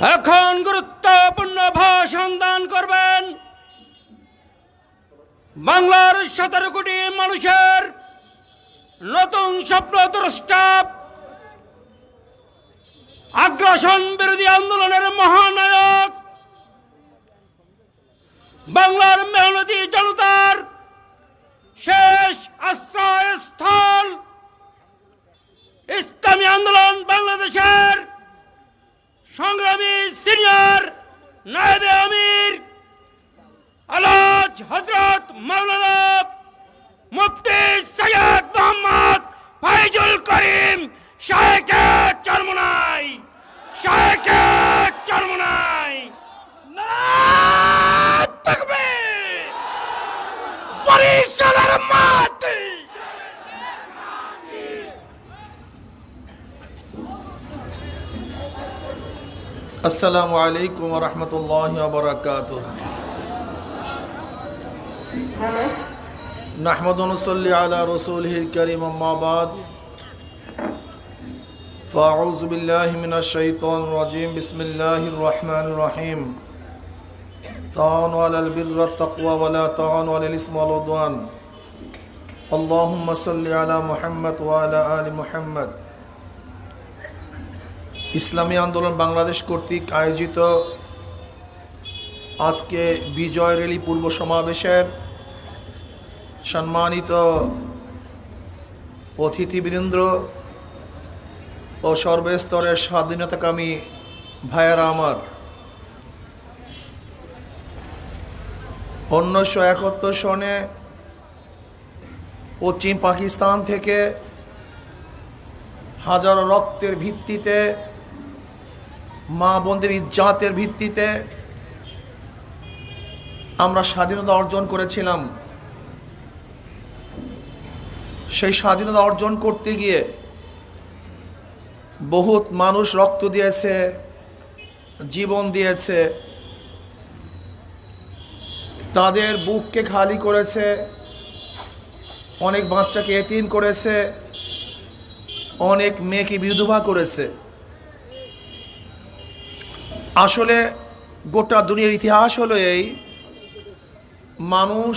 এখন গুরুত্বপূর্ণ ভাষণ দান করবেন। বাংলার সতেরো কোটি মানুষের নতুন স্বপ্ন দ্রষ্টা। আগ্রাসন বিরোধী আন্দোলনের মহানায়ক। বাংলার মেহনতি জনতার শেষ আশ্রয়স্থল। ইসলামী আন্দোলন বাংলাদেশের সংগ্রামী সিনিয়র নায়েবে আমির আলাজ হজরত মাওলানা মুফতি সৈয়দ মোহাম্মদ ফাইজুল করিম শাহেকে চরমনাই শাহেকে চরমনাই তাকবীর বরিশালের মাটি আসসালামু আলাইকুম রহমতুল্লাহ বরকাত নাহমদ নসল্লি আলা রসুল করিম আম্মাবাদ فأعوذ بالله من الشيطان الرجيم بسم الله الرحمن الرحيم تعاونوا على البر والتقوى ولا تعاونوا على الإثم والعدوان اللهم صل على محمد وعلى آل محمد ইসলামী আন্দোলন বাংলাদেশ কর্তৃক আয়োজিত আজকে বিজয় রেলি পূর্ব সমাবেশের সম্মানিত অতিথিবৃন্দ ও সর্বস্তরের স্বাধীনতাকামী ভাইয়েরা আমার। উনিশশো একাত্তর সনে পশ্চিম পাকিস্তান থেকে হাজারো রক্তের ভিত্তিতে মা বোনদের ইজ্জাতের ভিত্তিতে আমরা স্বাধীনতা অর্জন করেছিলাম। সেই স্বাধীনতা অর্জন করতে গিয়ে বহুত মানুষ রক্ত দিয়েছে, জীবন দিয়েছে, তাদের বুককে খালি করেছে, অনেক বাচ্চাকে এতিম করেছে, অনেক মেয়েকে বিধবা করেছে। আসলে গোটা দুনিয়ার ইতিহাস হলো এই, মানুষ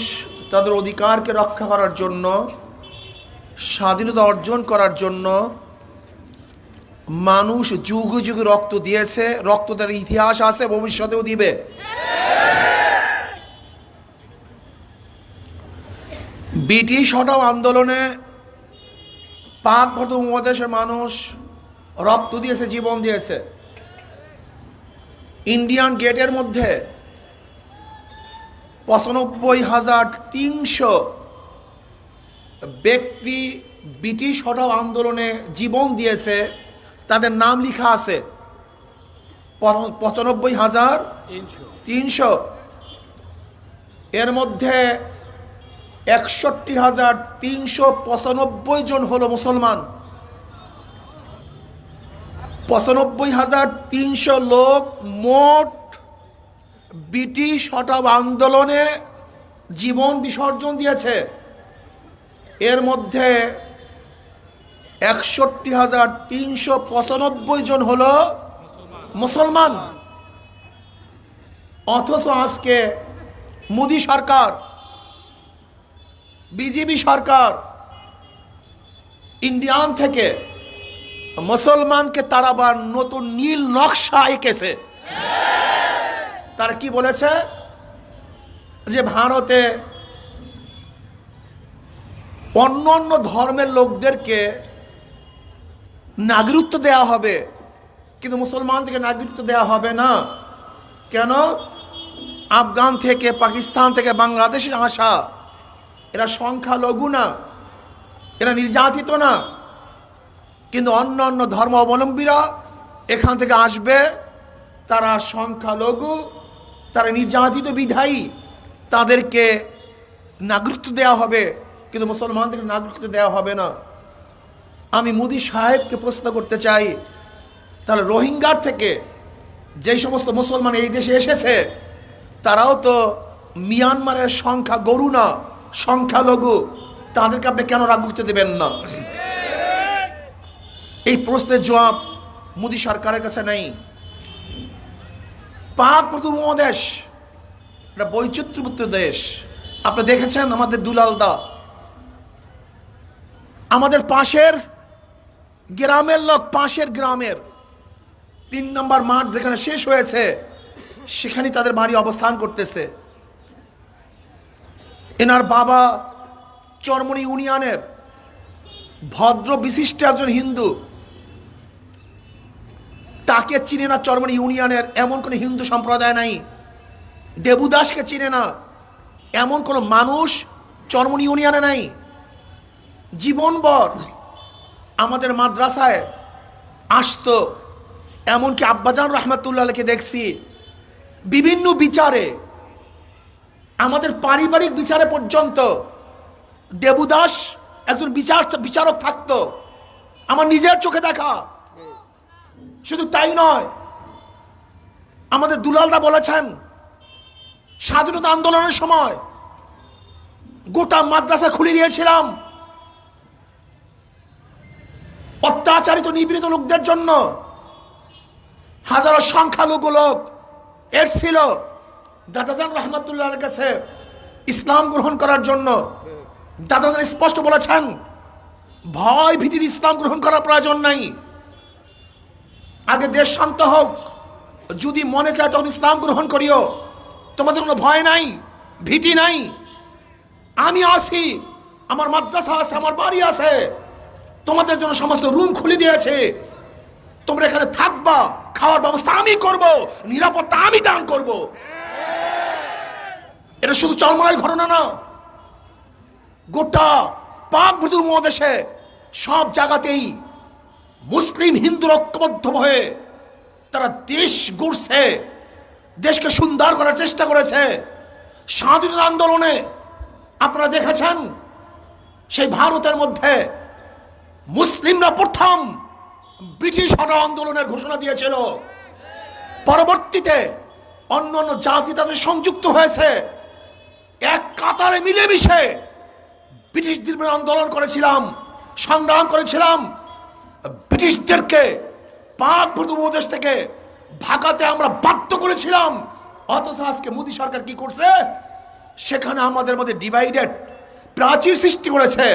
তাদের অধিকারকে রক্ষা করার জন্য, স্বাধীনতা অর্জন করার জন্য মানুষ যুগ যুগ রক্ত দিয়েছে, রক্ত তার ইতিহাস আছে, ভবিষ্যতেও দিবে। ব্রিটিশ হটাও আন্দোলনে পাক ভর্ত উপমহাদেশের মানুষ রক্ত দিয়েছে, জীবন দিয়েছে। ইন্ডিয়ান গেটের মধ্যে পঁচানব্বই হাজার তিনশো ব্যক্তি ব্রিটিশ হটাও আন্দোলনে জীবন দিয়েছে, তাদের নাম লেখা আছে পঁচানব্বই হাজার তিনশো। এর মধ্যে একষট্টি হাজার তিনশো পঁচানব্বই জন হলো মুসলমান। পঁচানব্বই হাজার তিনশো লোক মোট ব্রিটিশ হটাও আন্দোলনে জীবন বিসর্জন দিয়েছে। এর মধ্যে একষট্টি হাজার তিনশো পঁচানব্বই জন হলো মুসলমান। অথচ আজকে মোদী সরকার, বিজেপি সরকার, ইন্ডিয়ান থেকে মুসলমানকে তারা আবার নতুন নীল নকশা এঁকেছে। তারা কি বলেছে? যে ভারতে অন্য অন্য ধর্মের লোকদেরকে নাগরিকত্ব দেওয়া হবে, কিন্তু মুসলমানদেরকে নাগরিকত্ব দেওয়া হবে না। কেন? আফগান থেকে, পাকিস্তান থেকে, বাংলাদেশের আসা এরা সংখ্যালঘু না, এরা নির্যাতিত না। কিন্তু অন্য অন্য ধর্ম অবলম্বীরা এখান থেকে আসবে, তারা সংখ্যালঘু, তারা নির্যাতিত বিধায়ী, তাদেরকে নাগরিকত্ব দেওয়া হবে, কিন্তু মুসলমানদেরকে নাগরিকত্ব দেওয়া হবে না। আমি মোদি সাহেবকে প্রশ্ন করতে চাই, তাহলে রোহিঙ্গার থেকে যেই সমস্ত মুসলমান এই দেশে এসেছে, তারাও তো মিয়ানমারের সংখ্যা গরু না, সংখ্যালঘু, তাদেরকে আপনি কেন নাগরিকত্ব দেবেন না? এই প্রশ্নের জবাব মোদী সরকারের কাছে নেই। পাক প্রথম দেশ এটা বৈচিত্র্যযুক্ত দেশ। আপনি দেখেছেন আমাদের দুলালদা আমাদের পাশের গ্রামের লোক, পাশের গ্রামের তিন নম্বর মাঠ যেখানে শেষ হয়েছে সেখানে তাদের বাড়ি অবস্থান করতেছে। এনার বাবা চরমনি ইউনিয়নের ভদ্র বিশিষ্ট একজন হিন্দু। তাকে চিনে না চরমনি ইউনিয়নের, এমন কোনো হিন্দু সম্প্রদায় নাই। দেবুদাসকে চিনে না, এমন কোনো মানুষ চরমনি ইউনিয়নে নাই। জীবনভর আমাদের মাদ্রাসায় আসতো, এমনকি আব্বাজান রহমতুল্লাহকে দেখছি, বিভিন্ন বিচারে, আমাদের পারিবারিক বিচারে পর্যন্ত দেবুদাস একজন বিচার বিচারক থাকতো। আমার নিজের চোখে দেখা। শুধু তাই নয়, আমাদের দুলালদা বলেছেন, স্বাধীনতা আন্দোলনের সময় গোটা মাদ্রাসা খুলে দিয়েছিলাম। অত্যাচারিত নিপীড়িত লোকদের জন্য হাজারো সংখ্যালঘু লোক এসছিল দাদাজান রহমতুল্লাহর কাছে ইসলাম গ্রহণ করার জন্য দাদাজান স্পষ্ট বলেছেন, ভয় ভীতির ইসলাম গ্রহণ করার প্রয়োজন নাই। আগে দেশ শান্ত হোক। যদি মনে চায় তখন ইসলাম গ্রহণ করিও। তোমাদের কোনো ভয় নাই, ভীতি নাই। আমি আসি আমার মাদ্রাসা আছে, আমার বাড়ি আছে। তোমাদের জন্য সমস্ত রুম খুলে দিয়েছে। তোমরা এখানে থাকবা, খাওয়ার ব্যবস্থা আমি করব, নিরাপত্তা আমি দান করব। এটা শুধু চরমনার ঘটনা না। গোটা পাক মহাদেশে সব জায়গাতেই মুসলিম হিন্দু ঐক্যবদ্ধ হয়ে তারা দেশ গড়ছে, দেশকে সুন্দর করার চেষ্টা করেছে। স্বাধীনতা আন্দোলনে আপনারা দেখেছেন, সেই ভারতের মধ্যে মুসলিমরা প্রথম ব্রিটিশ হটা আন্দোলনের ঘোষণা দিয়েছিল। পরবর্তীতে অন্য অন্য জাতি তাদের সংযুক্ত হয়েছে। এক কাতারে মিলেমিশে ব্রিটিশদের আন্দোলন করেছিলাম, সংগ্রাম করেছিলাম। ব্রিটিশদেরকে, পাক উপদেশ থেকে ভাগাতে আমরা বাধ্য করেছিলাম। অথচ আজকে মোদী সরকার কি করছে? সেখানে আমাদের মধ্যে ডিভাইডেড প্রাচীর সৃষ্টি করেছে।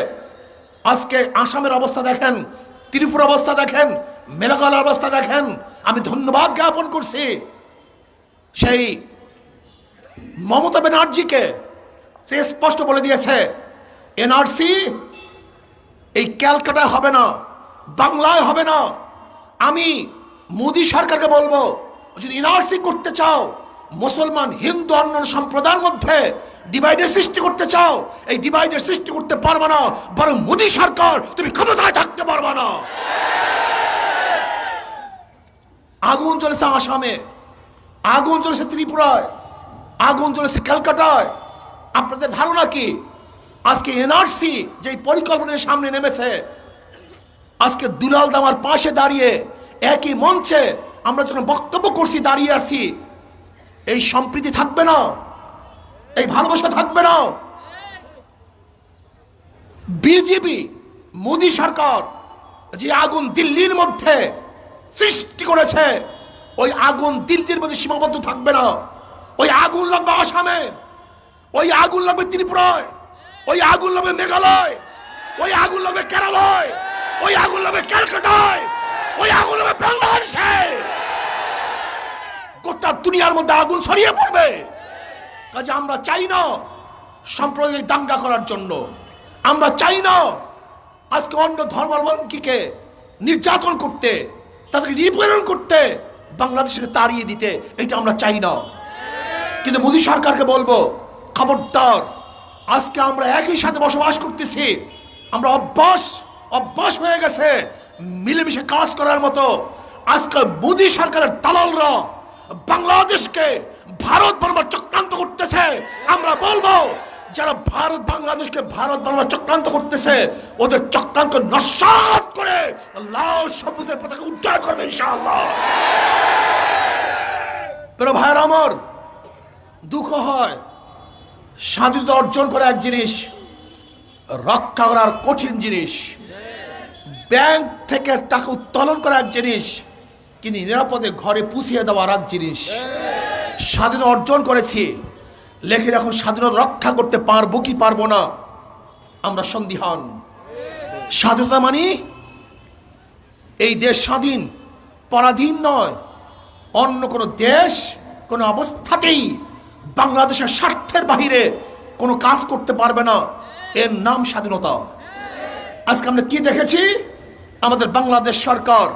আজকে আসামের অবস্থা দেখেন ত্রিপুরা অবস্থা দেখেন মেঘালয়ের অবস্থা দেখেন, আমি ধন্যবাদ জ্ঞাপন করছি। সেই মমতা ব্যানার্জিকে সে স্পষ্ট বলে দিয়েছে, এনআরসি এই ক্যালকাটা হবে না। বাংলায় হবে না। আমি মোদী সরকারকে বলব, যদি এনআরসি করতে চাও, মুসলমান, হিন্দু, অন্য সম্প্রদায়ের মধ্যে ডিভাইডের সৃষ্টি করতে চাও, এই ডিভাইডের সৃষ্টি করতে পারবে না, বরং মোদী সরকার তুমি ক্ষমতায় থাকতে পারবে না। আগুন চলেছে আসামে, আগুন চলেছে ত্রিপুরায়, আগুন চলেছে ক্যালকাটায়। আপনাদের ধারণা কি? আজকে এনআরসি যে পরিকল্পনার সামনে নেমেছে আজকে দুলাল দামার পাশে দাঁড়িয়ে একই মঞ্চে আমরা যখন বক্তব্য করছি, দাঁড়িয়ে আছি, এই সম্প্রীতি থাকবে না, এই ভালোবাসা থাকবে না। বিজেপি, মোদী সরকার যে আগুন দিল্লির মধ্যে সৃষ্টি করেছে, ওই আগুন দিল্লির মধ্যে সীমাবদ্ধ থাকবে না। ওই আগুন লাগবে আসামে, ওই আগুন লাগবে ত্রিপুরায়, ওই আগুন লাগবে মেঘালয়, ওই আগুন লাগবে কেরালয়। ওই আগুন লাগবে ক্যালকাটায় ওই আগুন লাগবে বাংলাদেশে। গোটা দুনিয়ার মধ্যে আগুন ছড়িয়ে পড়বে। কাজে আমরা চাই না সাম্প্রদায়িক দাঙ্গা করার জন্য। আমরা চাই না আজকে অন্য ধর্মাবলম্বীকে নির্যাতন করতে, তাদেরকে নিপীড়ন করতে বাংলাদেশকে তাড়িয়ে দিতে, এটা আমরা চাই না। কিন্তু মোদী সরকারকে বলব, খবরদার, আজকে আমরা একই সাথে বসবাস করতেছি, আমরা অভ্যাস অভ্যাস হয়ে গেছে। মিলেমিশে কাজ করার মতো আজকে মোদি সরকারের দালালরা বাংলাদেশকে ভারত বর্মার চক্রান্ত করতেছে। আমরা বলব, যারা ভারত বাংলাদেশকে ভারত বাংলা চক্রান্ত করতেছে, ওদের চক্রান্ত নস্বাত করে লাল সবুজের পতাকা উদ্ধার করবে ইনশাআল্লাহ। প্রিয় আমার, দুঃখ হয়, স্বাধীনতা অর্জন করা এক জিনিস, রক্ষা করার কঠিন জিনিস। ব্যাংক থেকে টাকা উত্তোলন করা এক জিনিস, কিন্তু নিরাপদে ঘরে পুষিয়ে দেওয়ার এক জিনিস। স্বাধীনতা অর্জন করেছি, লেখে এখন স্বাধীনতা রক্ষা করতে পারব কি পারব না, আমরা সন্দিহান। স্বাধীনতা মানি, এই দেশ স্বাধীন, পরাধীন নয়, অন্য কোনো দেশ, কোনো অবস্থাতেই বাংলাদেশের স্বার্থের বাহিরে কোনো কাজ করতে পারবে না। এর নাম স্বাধীনতা। আজকে আমরা কি দেখেছি? আমাদের বাংলাদেশ সরকার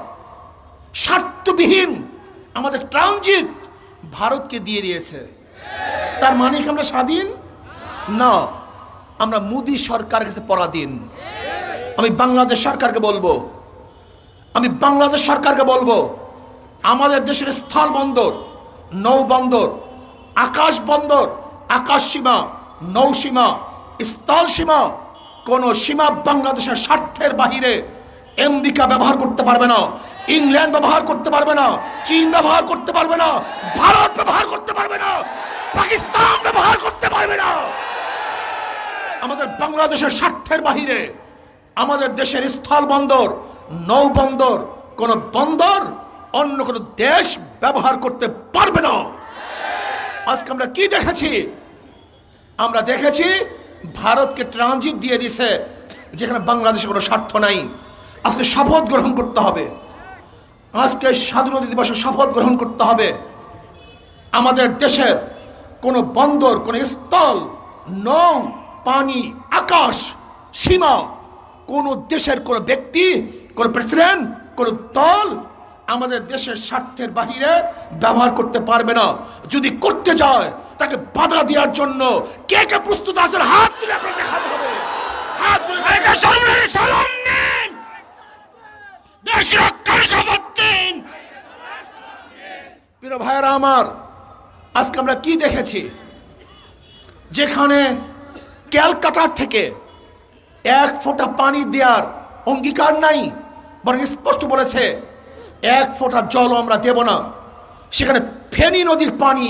স্বার্থবিহীন, আমাদের ট্রানজিট ভারতকে দিয়ে দিয়েছে। তার মানে আমরা স্বাধীন? না, আমরা মোদী সরকারের কাছে পরাধীন। আমি বাংলাদেশ সরকারকে বলব, আমি বাংলাদেশ সরকারকে বলব, আমাদের দেশের স্থল বন্দর, নৌ বন্দর, আকাশ বন্দর, আকাশ সীমা, নৌ সীমা, স্থল সীমা, কোন সীমা বাংলাদেশের স্বার্থের বাহিরে আমেরিকা ব্যবহার করতে পারবে না, ইংল্যান্ড ব্যবহার করতে পারবে না, চীন ব্যবহার করতে পারবে না, ভারত ব্যবহার করতে পারবে না, পাকিস্তান ব্যবহার করতে পারবে না। আমাদের বাংলাদেশের স্বার্থের বাহিরে, আমাদের দেশের স্থল বন্দর, নৌ বন্দর, কোন বন্দর অন্য কোন দেশ ব্যবহার করতে পারবে না। আজকে আমরা কি দেখেছি? আমরা দেখেছি, ভারতকে ট্রানজিট দিয়ে দিছে, যেখানে বাংলাদেশে কোনো স্বার্থ নাই। আজকে শপথ গ্রহণ করতে হবে। আজকে স্বাধীনতা দিবসে শপথ গ্রহণ করতে হবে। আমাদের দেশের কোনো বন্দর, কোনো স্থল, নৌ, পানি, আকাশ, সীমা, কোন দেশের কোন ব্যক্তি, কোন প্রেসিডেন্ট, কোন দল আমাদের দেশের স্বার্থের বাহিরে ব্যবহার করতে পারবে না। যদি করতে যায় তাকে বাধা দেওয়ার জন্য কে কে প্রস্তুত আছেন হাত তুলে আপনার দেখাতে হবে হাত তুলে সালাম দিন দেশ রক্ষার শপথ দিন প্রিয় ভাইয়েরা আমার, আজকে আমরা কি দেখেছি? যেখানে ক্যালকাটার থেকে এক ফোঁটা পানি দেওয়ার অঙ্গীকার নাই, বরং স্পষ্ট বলেছে, এক ফোঁটা জল আমরা দেব না। সেখানে ফেনী নদীর পানি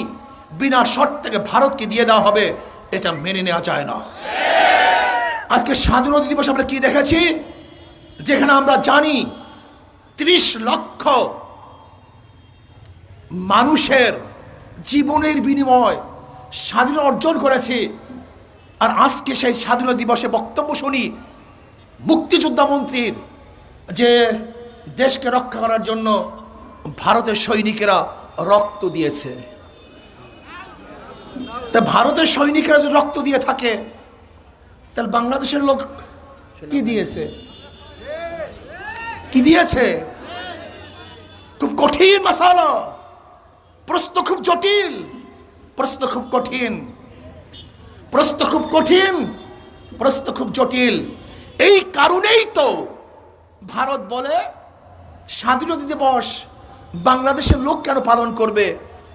বিনা শর্ত থেকে ভারতকে দিয়ে দেওয়া হবে, এটা মেনে নেওয়া যায় না। আজকে স্বাধীনতা দিবস আমরা কি দেখেছি? যেখানে আমরা জানি, ত্রিশ লক্ষ মানুষের জীবনের বিনিময় স্বাধীনতা অর্জন করেছে। আর আজকে সেই স্বাধীনতা দিবসে বক্তব্য শুনি মুক্তিযোদ্ধা মন্ত্রীর যে দেশকে রক্ষা করার জন্য ভারতের সৈনিকেরা রক্ত দিয়েছে। তা ভারতের সৈনিকেরা যদি রক্ত দিয়ে থাকে, তাহলে বাংলাদেশের লোক কি দিয়েছে? কি দিয়েছে? খুব কঠিন মশালা। প্রশ্ন খুব জটিল, প্রশ্ন খুব কঠিন, প্রশ্ন খুব কঠিন, প্রশ্ন খুব জটিল। এই কারণেই তো ভারত বলে স্বাধীনতা দিবস বাংলাদেশের লোক কেন পালন করবে?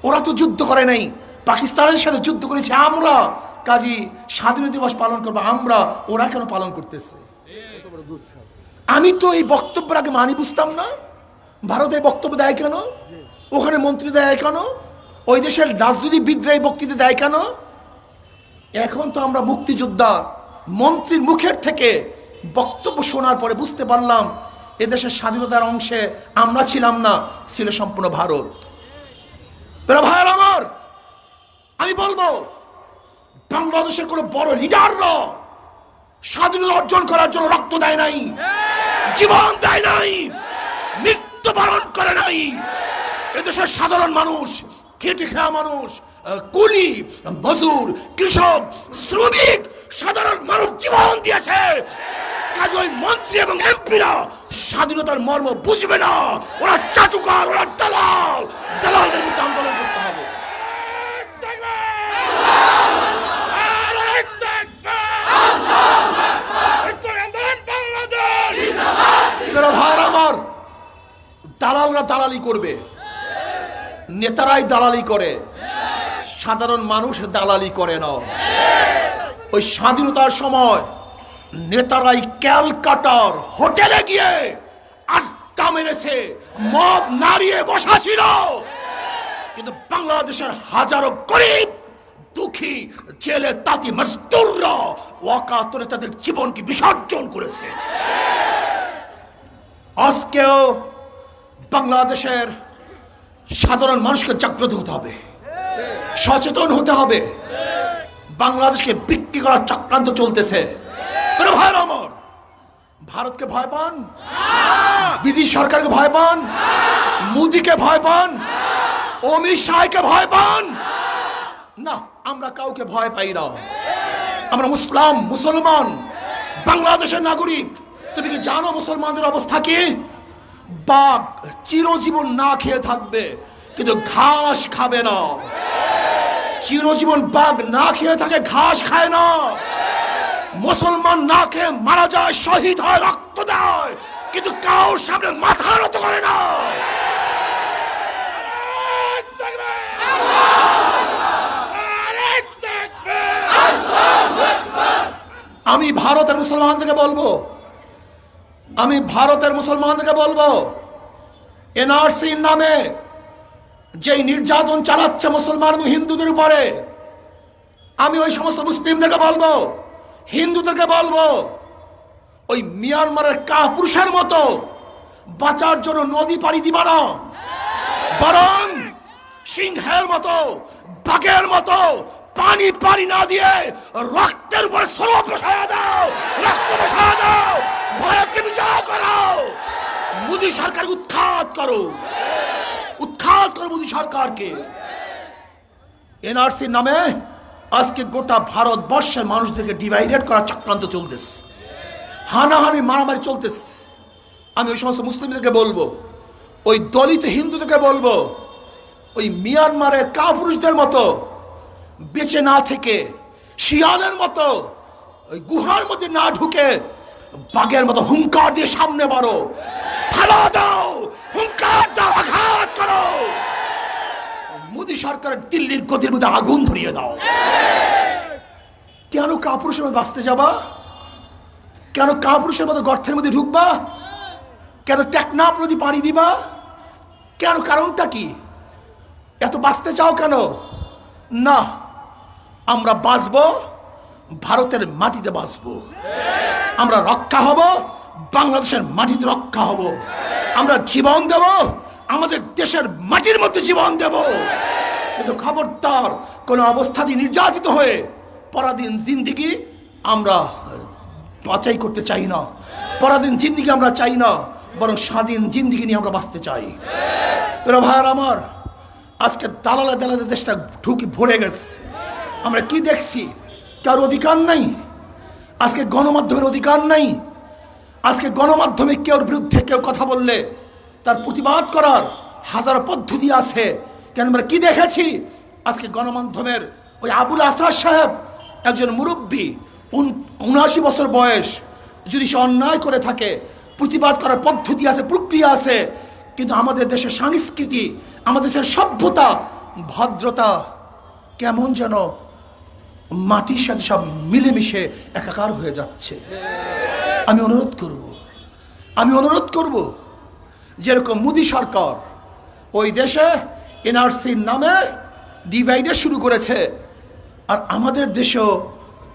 ওরা তো যুদ্ধ করে নাই, পাকিস্তানের সাথে যুদ্ধ করেছে আমরা। কাজী স্বাধীনতা দিবস পালন করব আমরা, ওরা কেন পালন করতেছে? আমি তো এই বক্তব্যের আগে মানি বুঝতাম না। ভারত এই বক্তব্য দেয় কেন? ওখানে মন্ত্রী দেয় কেন? ওই দেশের রাজনীতিবিদরা এই বক্তৃতা দেয় কেন? এখন তো আমরা মুক্তিযোদ্ধা মন্ত্রীর মুখের থেকে বক্তব্য শোনার পরে বুঝতে পারলাম এদেশের স্বাধীনতার অংশে আমরা ছিলাম না ছিল সম্পূর্ণ ভারত। ভাইয়ের আমার আমি বলব বাংলাদেশের কোনো বড় লিডাররা স্বাধীনতা অর্জন করার জন্য রক্ত দেয় নাই জীবন দেয় নাই মৃত্যু মৃত্যুবরণ করে নাই। এদেশের সাধারণ মানুষ খেটে খাওয়া মানুষ কুলি মজুর কৃষক, শ্রমিক, সাধারণ মানুষ জীবন দিয়েছে। কাজে ওই মন্ত্রী এবং এমপিরা স্বাধীনতার মর্ম বুঝবে না। ওরা চাটুকার, ওরা দালাল। দালালদের বিরুদ্ধে আন্দোলন করতে হবে। ভাইয়ের আমার। দালালরা দালালি করবে। নেতারাই দালালি করে। সাধারণ মানুষ দালালি করে না। ওই স্বাধীনতার সময় নেতারাই ক্যালকাটার হোটেলে গিয়ে আড্ডা মেরেছে, মদ নাড়িয়ে বসা ছিল কিন্তু বাংলাদেশের হাজারো গরিব, দুঃখী, জেলে তাঁতি মজদুররা ওয়াকাতরে তাদের জীবনকে বিসর্জন করেছে। আজকেও বাংলাদেশের সাধারণ মানুষকে জাগ্রত হতে হবে। সচেতন হতে হবে। বাংলাদেশকে বিক্রি করার চক্রান্ত চলতেছে। প্রিয় ভাইয়ের আমার ভারতকে ভয় পান? বিজি সরকারকে ভয় পান? মোদিকে ভয় পান? অমিত শাহকে ভয় পান? না, আমরা কাউকে ভয় পাই না। আমরা মুসলাম, মুসলমান, বাংলাদেশের নাগরিক। তুমি কি জানো মুসলমানদের অবস্থা কি? বাঘ চিরজীবন না খেয়ে থাকবে, কিন্তু ঘাস খাবে না। চিরজীবন বাঘ না খেয়ে থাকে, ঘাস খায় না। মুসলমান না খেয়ে মারা যায়, শহীদ হয়, রক্ত দেয়, কিন্তু কাউর সামনে মাথা নত করে না। আমি ভারতের মুসলমানদেরকে বলব আমি ভারতের মুসলমানদেরকে বলব এনআরসির নামে যেই নির্যাতন চালাচ্ছে মুসলমান হিন্দুদের উপরে, আমি ওই সমস্ত মুসলিমদেরকে বলব, হিন্দুদেরকে বলব, ওই মিয়ানমারের কাপুরুষের মতো বাঁচার জন্য নদী পাড়ি দিবা না। বরং সিংহের মতো, বাঘের মতো পানি পানি না দিয়ে রক্তের উপরে সরব বসায় দাও, রক্ত বসায় দাও ভারতকে বিজয় করো মোদী সরকার উৎখাত করো। উৎখাত করো মোদী সরকারকে। এনআরসির নামে আজকে গোটা ভারতবর্ষের মানুষদেরকে ডিভাইডেড করার চক্রান্ত চলতেছে। হানাহানি, মারামারি চলতেছে। আমি ওই সমস্ত মুসলিমদেরকে বলব, ওই দলিত হিন্দুদেরকে বলব, ওই মিয়ানমারের কাপুরুষদের মতো বেঁচে না থেকে, শিয়ালের মতো, ওই গুহার মধ্যে না ঢুকে বাঘের মতো হুঙ্কার দিয়ে সামনে বাড়ো। থালা দাও, হুঙ্কার দাও, আঘাত করো। মোদী সরকারের দিল্লির গতির মধ্যে আগুন ধরিয়ে দাও। কেন কাপুরুষের মধ্যে বাঁচতে যাবা? কেন কাপুরুষের মতো গর্তের মধ্যে ঢুকবা? কেন টেকনাপ নদী পাড়ি দিবা? কেন কারণটা কি? এত বাঁচতে চাও কেন? না আমরা বাঁচব, ভারতের মাটিতে বাঁচব। আমরা রক্ষা হব, বাংলাদেশের মাটিতে রক্ষা হব। আমরা জীবন দেব, আমাদের দেশের মাটির মধ্যে জীবন দেব। কিন্তু খবরদার, কোনো অবস্থাতে নির্যাতিত হয়ে পরাধীন জিন্দিগি আমরা বাঁচাই করতে চাই না। পরাধীন জিন্দিগি আমরা চাই না, বরং স্বাধীন জিন্দিগি নিয়ে আমরা বাঁচতে চাই। প্রিয় ভাইয়ার আমার, আজকে দালালে দালালে দেশটা ঢুকে ভরে গেছে। আমরা কি দেখছি? কার অধিকার নাই। আজকে গণমাধ্যমের অধিকার নাই। আজকে গণমাধ্যমে কেউর বিরুদ্ধে কেউ কথা বললে তার প্রতিবাদ করার হাজার পদ্ধতি আছে। কেন আমরা কি দেখেছি? আজকে গণমাধ্যমের ওই আবুল আসার সাহেব একজন মুরব্বী উনআশি বছর বয়স, যদি সে অন্যায় করে থাকে, প্রতিবাদ করার পদ্ধতি আছে, প্রক্রিয়া আছে, কিন্তু আমাদের দেশের সংস্কৃতি, আমাদের দেশের সভ্যতা, ভদ্রতা কেমন যেন মাটির সাথে সব মিলেমিশে একাকার হয়ে যাচ্ছে। আমি অনুরোধ করব, আমি অনুরোধ করব, যেরকম মোদী সরকার ওই দেশে এনআরসির নামে ডিভাইডে শুরু করেছে, আর আমাদের দেশেও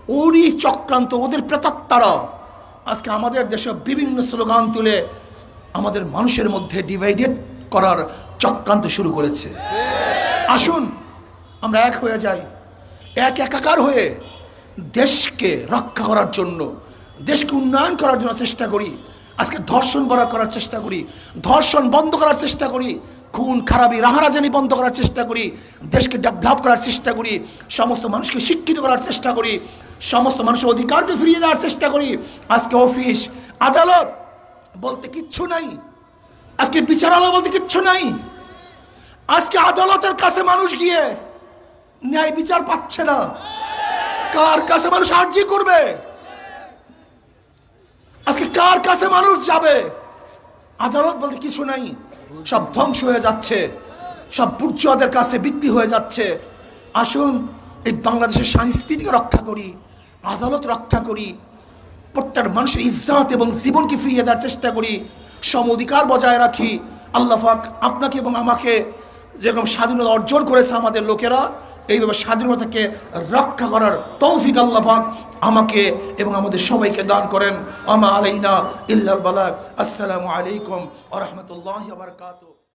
ওরই চক্রান্ত, ওদের প্রেতাত্মারা আজকে আমাদের দেশে বিভিন্ন স্লোগান তুলে আমাদের মানুষের মধ্যে ডিভাইডেড করার চক্রান্ত শুরু করেছে। আসুন, আমরা এক হয়ে যাই। এক একাকার হয়ে দেশকে রক্ষা করার জন্য, দেশকে উন্নয়ন করার জন্য চেষ্টা করি, আজকে ধর্ষণ করা করার চেষ্টা করি, ধর্ষণ বন্ধ করার চেষ্টা করি, খুন, খারাপি, রাহারাজানি বন্ধ করার চেষ্টা করি, দেশকে ডেভেলপ করার চেষ্টা করি, সমস্ত মানুষকে শিক্ষিত করার চেষ্টা করি, সমস্ত মানুষের অধিকারকে ফিরিয়ে দেওয়ার চেষ্টা করি, আজকে অফিস, আদালত বলতে কিচ্ছু নাই, আজকে বিচারালয় বলতে কিচ্ছু নাই, আজকে আদালতের কাছে মানুষ গিয়ে ন্যায় বিচার পাচ্ছে না। কার কাছে মানুষ আর্জি করবে? আজকে কার কাছে মানুষ যাবে? আদালত বলতে কিছু নাই। সব ধ্বংস হয়ে যাচ্ছে। সব বুর্জুয়াদের কাছে বিক্রি হয়ে যাচ্ছে। আসুন, এই বাংলাদেশের সংস্কৃতিকে রক্ষা করি, আদালত রক্ষা করি, প্রত্যেক মানুষের ইজ্জাত এবং জীবনকে ফিরিয়ে দেওয়ার চেষ্টা করি, সম অধিকার বজায় রাখি। আল্লাহফাক আপনাকে এবং আমাকে যেরকম স্বাধীনতা অর্জন করেছে আমাদের লোকেরা এইভাবে স্বাধীনতাকে রক্ষা করার তৌফিক আল্লাহ পাক আমাকে এবং আমাদের সবাইকে দান করেন। আমা আলাইনা ইল্লাল বালাক আসসালামু আলাইকুম ওয়া রাহমাতুল্লাহি ওয়া বারাকাতুহু।